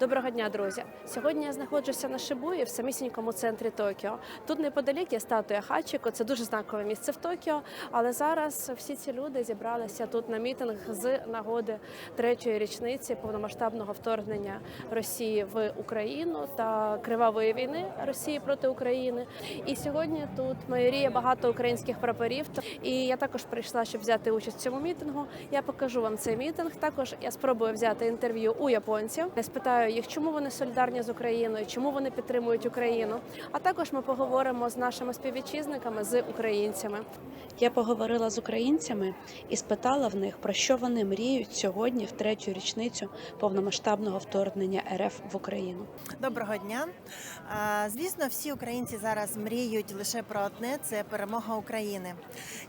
Доброго дня, друзі! Сьогодні я знаходжуся на Шибуї в самісінькому центрі Токіо. Тут неподалік є статуя Хачіко. Це дуже знакове місце в Токіо. Але зараз всі ці люди зібралися тут на мітинг з нагоди третьої річниці повномасштабного вторгнення Росії в Україну та кривавої війни Росії проти України. І сьогодні тут майоріє багато українських прапорів. І я також прийшла, щоб взяти участь в цьому мітингу. Я покажу вам цей мітинг. Також я спробую взяти інтерв'ю у японців. Я спитаю їх, чому вони солідарні з Україною, чому вони підтримують Україну. А також ми поговоримо з нашими співвітчизниками, з українцями. Я поговорила з українцями і спитала в них про що вони мріють сьогодні, в третю річницю повномасштабного вторгнення РФ в Україну. Доброго дня. Звісно, всі українці зараз мріють лише про одне це перемога України.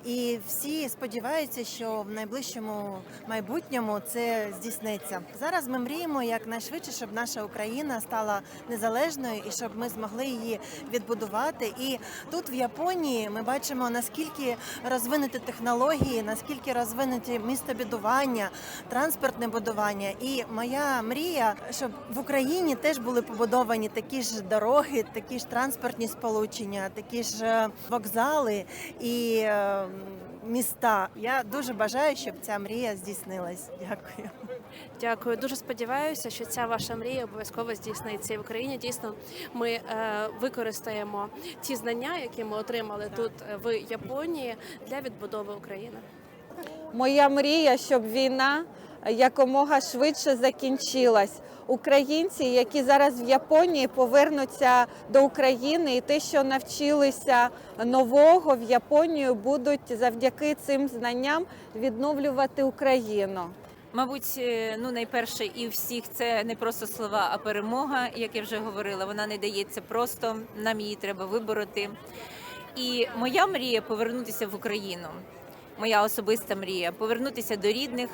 І всі сподіваються, що в найближчому майбутньому це здійсниться. Зараз ми мріємо якнайшвидше, щоб наша Україна стала незалежною і щоб ми змогли її відбудувати. І тут в Японії ми бачимо наскільки розвинуті технології, наскільки розвинуті містобудування, транспортне будування. І моя мрія, щоб в Україні теж були побудовані такі ж дороги, такі ж транспортні сполучення, такі ж е, вокзали і е, міста. Я дуже бажаю, щоб ця мрія здійснилась. Дякую. Дякую. Дуже сподіваюся, що ця ваша мрія обов'язково здійсниться. І в Україні дійсно ми е, використаємо ті знання, які ми отримали тут е, в Японії для відбудови України. Моя мрія, щоб війна якомога швидше закінчилась. Українці, які зараз в Японії повернуться до України, і те, що навчилися нового в Японію, будуть завдяки цим знанням відновлювати Україну. Мабуть, е, ну найперше і всіх це не просто слова, а перемога, як я вже говорила. Вона не дається просто. Нам її треба вибороти. І моя мрія повернутися в Україну. Моя особиста мрія повернутися до рідних,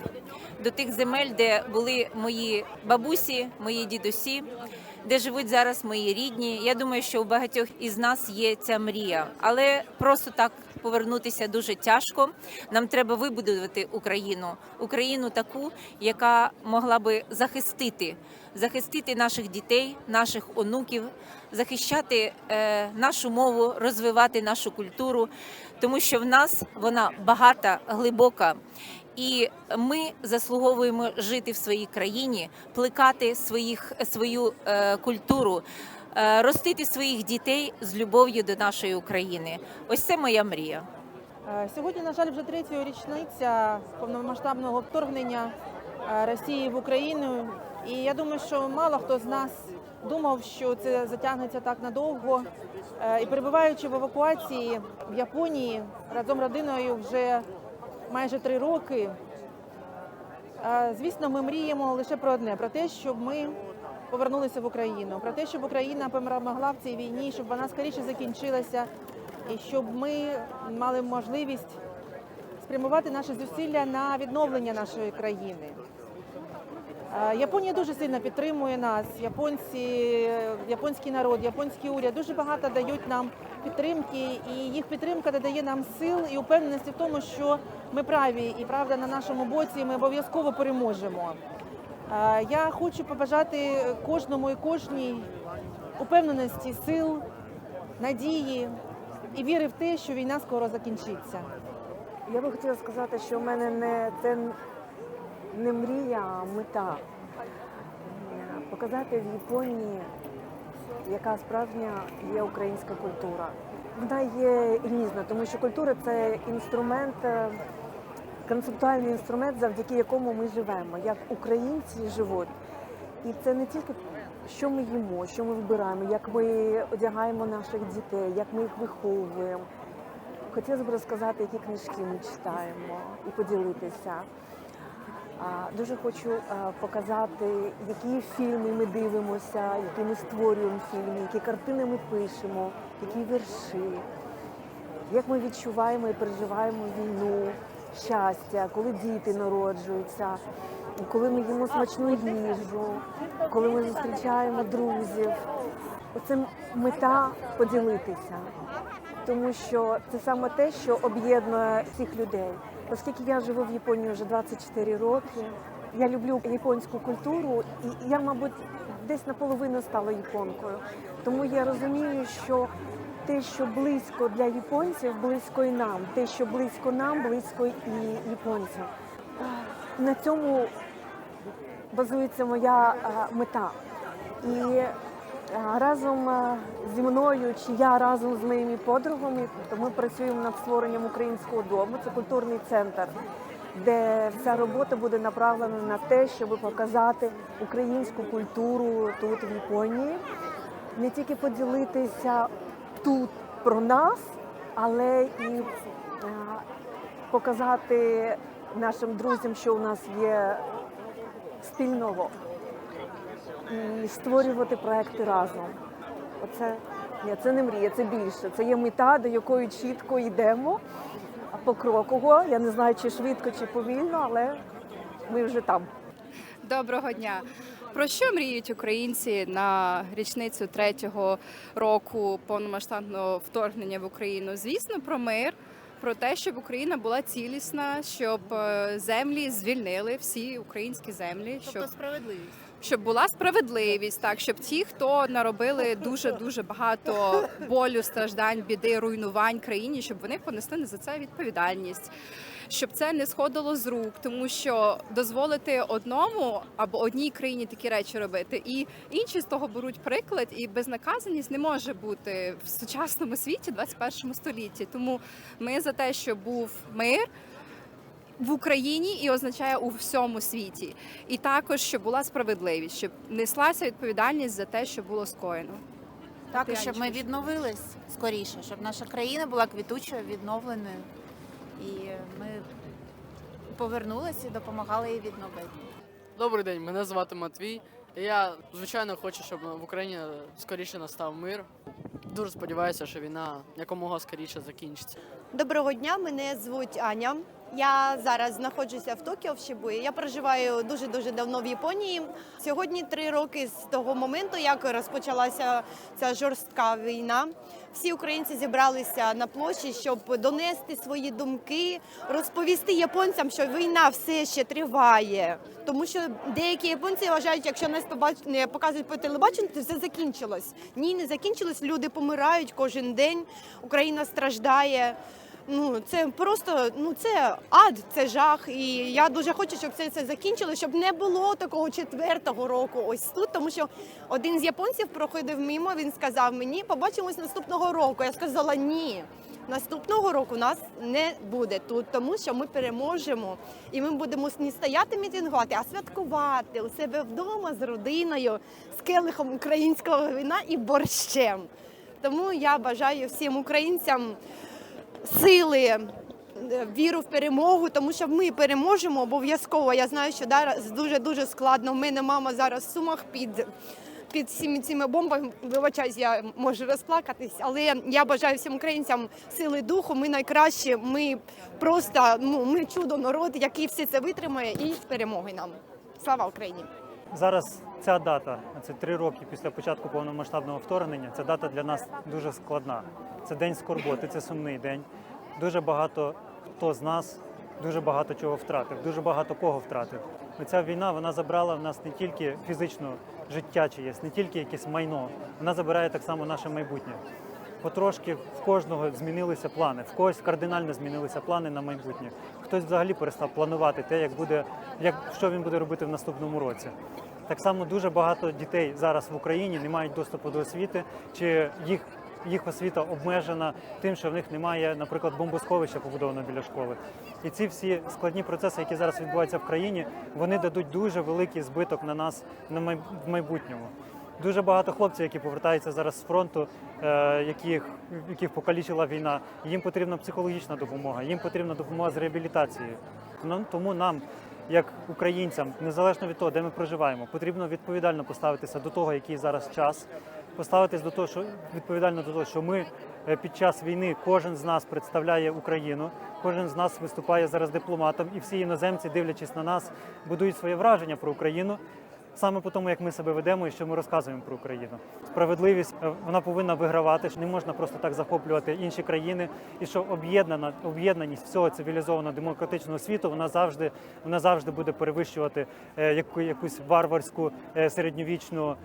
до тих земель, де були мої бабусі, мої дідусі, де живуть зараз мої рідні. Я думаю, що у багатьох із нас є ця мрія, але просто так повернутися дуже тяжко. Нам треба вибудувати Україну, Україну таку, яка могла би захистити, захистити наших дітей, наших онуків, захищати е, нашу мову, розвивати нашу культуру, тому що в нас вона багата, глибока. І ми заслуговуємо жити в своїй країні, плекати своїх свою е, культуру, ростити своїх дітей з любов'ю до нашої України. Ось це моя мрія. Е, Сьогодні, на жаль, вже третя річниця повномасштабного вторгнення е, Росії в Україну. І я думаю, що мало хто з нас думав, що це затягнеться так надовго. Е, І перебуваючи в евакуації в Японії разом з родиною вже майже три роки. е, Звісно, ми мріємо лише про одне: про те, щоб ми повернулися в Україну, про те, щоб Україна перемогла в цій війні, щоб вона скоріше закінчилася, і щоб ми мали можливість спрямувати наші зусилля на відновлення нашої країни. Е, Японія дуже сильно підтримує нас. Японці, японський народ, японський уряд дуже багато дають нам підтримки, і їх підтримка додає нам сил і упевненості в тому, що ми праві і правда на нашому боці. Ми обов'язково переможемо. Е, Я хочу побажати кожному і кожній упевненості, сил, надії і віри в те, що війна скоро закінчиться. Я би хотіла сказати, що в мене не це не мрія, а мета. Показати в Японії, яка справжня є українська культура. Вона є різна, тому що культура це інструмент, е, концептуальний інструмент, завдяки якому ми живемо, як українці живуть. І це не тільки що ми їмо, що ми вибираємо, як ми одягаємо наших дітей, як ми їх виховуємо. Хотілося б розказати, які книжки ми читаємо і поділитися. Дуже хочу показати, які фільми ми дивимося, які ми створюємо фільми, які картини ми пишемо, які вірші, як ми відчуваємо і переживаємо війну, щастя, коли діти народжуються, коли ми їмо смачну їжу, коли ми зустрічаємо друзів. Оце мета поділитися тому що це саме те, що об'єднує всіх людей. Оскільки я живу в Японії вже 24 роки, я люблю японську культуру, і я, мабуть, десь наполовину стала японкою. Тому я розумію, що те, що близько для японців, близько і нам. Те, що близько нам, близько і японцям. На цьому базується моя мета. І разом зі мною, чи я разом з моїми подругами, то ми працюємо над створенням українського дому. Це культурний центр, де вся робота буде направлена на те, щоб показати українську культуру тут, в Японії, не тільки поділитися тут про нас, але і показати нашим друзям, що у нас є спільного і створювати проекти разом. Оце ні, це не мрія, це більше. Це є мета, до якої чітко йдемо. Покроково. Я не знаю, чи швидко, чи повільно, але ми вже там. Доброго дня. Про що мріють українці на річницю третього року повномасштабного вторгнення в Україну? Звісно, про мир, про те, щоб Україна була цілісна, щоб е, землі звільнили всі українські землі, щоб Тобто справедливість. Щоб була справедливість, так щоб ті, хто наробили дуже дуже багато болю, страждань, біди, руйнувань країні, щоб вони понесли за це відповідальність. Щоб це не сходило з рук, тому що дозволити одному або одній країні такі речі робити, і інші з того беруть приклад, і безнаказаність не може бути в сучасному світі, 21 столітті. Тому ми за те, щоб був мир, в Україні і означає у всьому світі, і також щоб була справедливість, щоб неслася відповідальність за те, що було скоєно. Також щоб ми відновились скоріше, щоб наша країна була квітучою, відновленою, і ми повернулися і допомагали її відновити. Добрий день, мене звати Матвій. Я звичайно хочу, щоб в Україні скоріше настав мир. Дуже сподіваюся, що війна якомога скоріше закінчиться. Доброго дня, мене звуть Аня. Я зараз знаходжуся в Токіо в Шибуї. Я проживаю дуже дуже давно в Японії. Сьогодні три роки з того моменту, як розпочалася ця жорстка війна. Всі українці зібралися на площі, щоб донести свої думки, розповісти японцям, що війна все ще триває. Тому що деякі японці вважають, якщо нас побач- не показують по телебаченню, то все закінчилось. Ні, не закінчилось. Люди помирають кожен день. Україна страждає. Ну це просто ну це ад, це жах. І я дуже хочу, щоб це, це закінчило, щоб не було такого четвертого року. Ось тут, тому що один з японців проходив мимо. Він сказав мені, побачимось наступного року. Я сказала ні. Наступного року нас не буде тут, тому що ми переможемо, і ми будемо не стояти мітингувати, а святкувати у себе вдома з родиною, з келихом українського вина і борщем. Тому я бажаю всім українцям сили, е, віру в перемогу, тому що ми переможемо обов'язково. Я знаю, що зараз дуже дуже складно. У мене мама зараз в сумах під. Під всіми цими бомбами, вибачаюсь, я можу розплакатись, але я бажаю всім українцям сили духу. Ми найкращі. Ми просто ну ми чудо народ, який все це витримає, і перемоги нам. Слава Україні! Зараз ця дата, це три роки після початку повномасштабного вторгнення. Ця дата для нас дуже складна. Це день скорботи, це сумний день. Дуже багато хто з нас дуже багато чого втратив, дуже багато кого втратив. І Ця війна вона забрала в нас не тільки фізично життя чиєсь, не тільки якесь майно, вона забирає так само наше майбутнє. Потрошки в кожного змінилися плани, в когось кардинально змінилися плани на майбутнє. Хтось взагалі перестав планувати те, як буде, як що він буде робити в наступному році. Так само дуже багато дітей зараз в Україні не мають доступу до освіти, чи їх, їх освіта обмежена тим, що в них немає, наприклад, бомбосховища побудованого біля школи. І ці всі складні процеси, які зараз відбуваються в країні, вони дадуть дуже великий збиток на нас на май- в майбутньому. Дуже багато хлопців, які повертаються зараз з фронту, е, яких, яких покалічила війна. Їм потрібна психологічна допомога, їм потрібна допомога з реабілітацією. Тому нам, як українцям, незалежно від того, де ми проживаємо, потрібно відповідально поставитися до того, який зараз час, поставитись до того, що відповідально до того, що ми е, під час війни кожен з нас представляє Україну, кожен з нас виступає зараз дипломатом, і всі іноземці, дивлячись на нас, будують своє враження про Україну саме по тому, як ми себе ведемо і що ми розказуємо про Україну. Справедливість е, вона повинна вигравати. Не можна просто так захоплювати інші країни. І що об'єднана об'єднаність всього цивілізованого демократичного світу вона завжди вона завжди буде перевищувати е, яку, якусь варварську е, середньовічну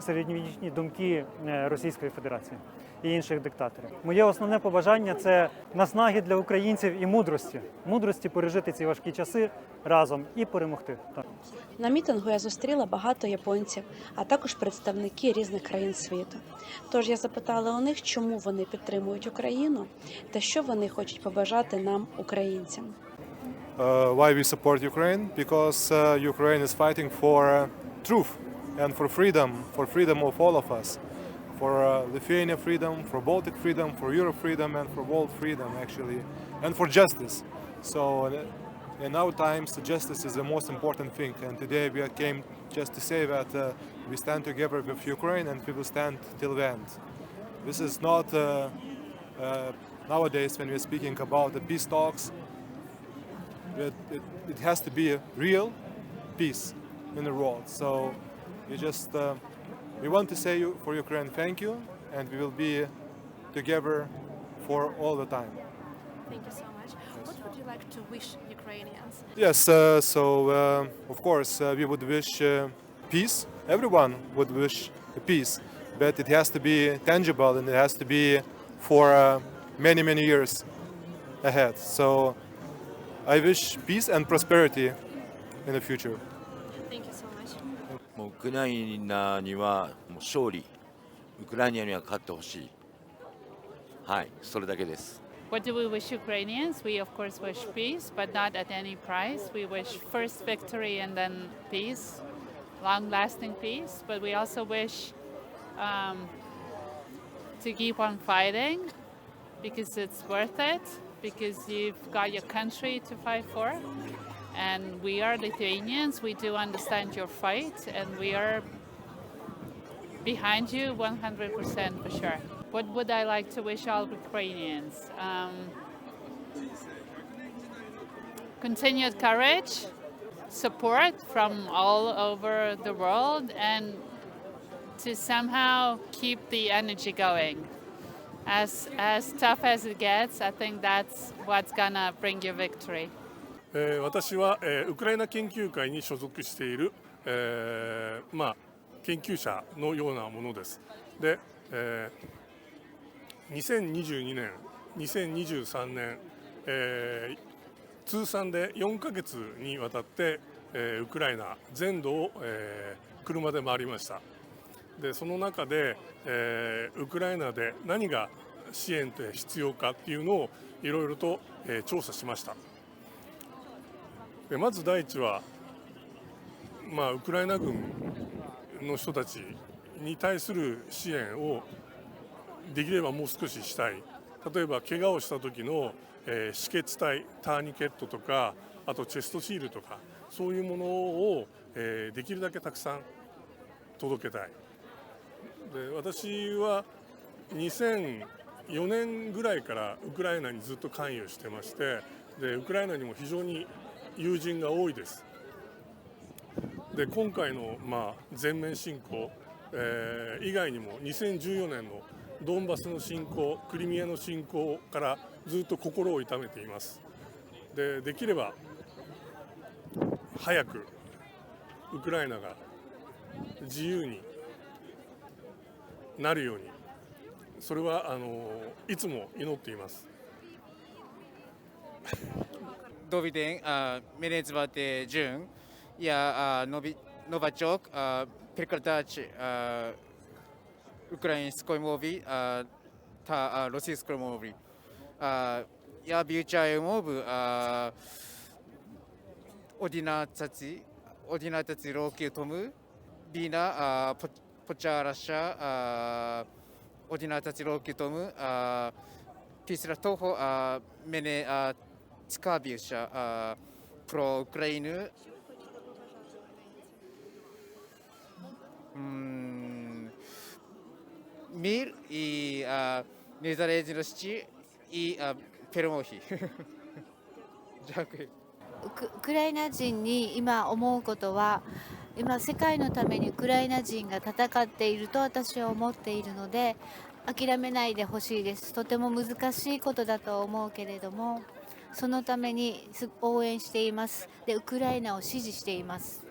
середньовічні думки Російської Федерації і інших диктаторів. Моє основне побажання це наснаги для українців і мудрості. Мудрості пережити ці важкі часи разом і перемогти. На мітингу я зустріла багато японців, а також представники різних країн світу. Тож я запитала у них, чому вони підтримують Україну та що вони хочуть побажати нам, українцям. uh, why we support Ukraine because uh, Ukraine is fighting for uh, truth and for freedom, for freedom of all of us, for uh, Lithuania freedom, for Baltic freedom, for Europe freedom, and for world freedom actually, and for justice. So uh, in our times, justice is the most important thing, and today we came just to say that uh, we stand together with Ukraine and we will stand till the end. This is not uh, uh, nowadays when we're speaking about the peace talks it, it, it has to be a real peace in the world. So we just uh, we want to say you, for Ukraine thank you, and we will be together for all the time. Thank you so much. What would you like to wish Ukrainians? Yes, uh, so uh, of course uh, we would wish uh, peace. Everyone would wish peace, but it has to be tangible and it has to be for uh, many many years ahead. So I wish peace and prosperity in the future. Thank you so much. もうウクライナにはもう勝利、ウクライナには勝ってほしい。はい、それだけです。 What do we wish Ukrainians? We, of course, wish peace, but not at any price. We wish first victory and then peace, long lasting peace. But we also wish um, to keep on fighting because it's worth it, because you've got your country to fight for. And we are Lithuanians, we do understand your fight, and we are behind you 100% for sure. What would I like to wish all Ukrainians? Um, continued courage, support from all over the world, and to somehow keep the energy going. As, as tough as it gets, I think that's what's gonna bring you victory. えー私は、えーウクライナ研究会に所属している、えーまあ、研究者のようなものです。で、えー2022年、2023年、えー通算で4ヶ月にわたって、えーウクライナ全土を、えー車で回りました。でその中で、えーウクライナで何が支援って必要かっていうのをいろいろと、えー調査しました。でまず第一は、まあ、ウクライナ軍の人たちに対する支援をできればもう少ししたい。例えば怪我をした時の、えー止血帯ターニケットとかあとチェストシールとかそういうものを、えーできるだけたくさん届けたい。で私は2004年ぐらいからウクライナにずっと関与してましてでウクライナにも非常に友人が多いです。で今回の、まあ、全面侵攻、えー以外にも2014年のドンバスの侵攻クリミアの侵攻からずっと心を痛めています。でできれば早くウクライナが自由になるようにそれはあのいつも祈っています。Doviden, uh, Menezva de Jun, ja, uh, Novi, Novacok, uh, Perkradac, uh, ukrajinskoj movi, uh, ta uh, rosijskoj movi. Uh, ja vyučajem ovu uh, ordinaciji, ordinaciji roke tomu, bina uh, po, počaraša uh, ordinaciji roke tomu, uh, Pisra toho uh, mene uh, мене а, цікавився а, про Україну. М, Мир і а, незалежності і а, перемоги. Дякую. ウクウクライナ人に今思うことは 今世界のためにウクライナ人が戦っていると私は思っているので諦めないでほしいですとても難しいことだと思うけれども そのためにす応援していますでウクライナを支持しています「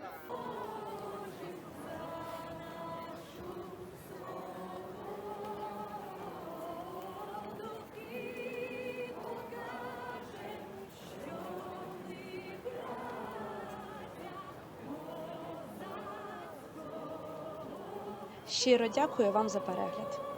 Щиро дякую вам за перегляд.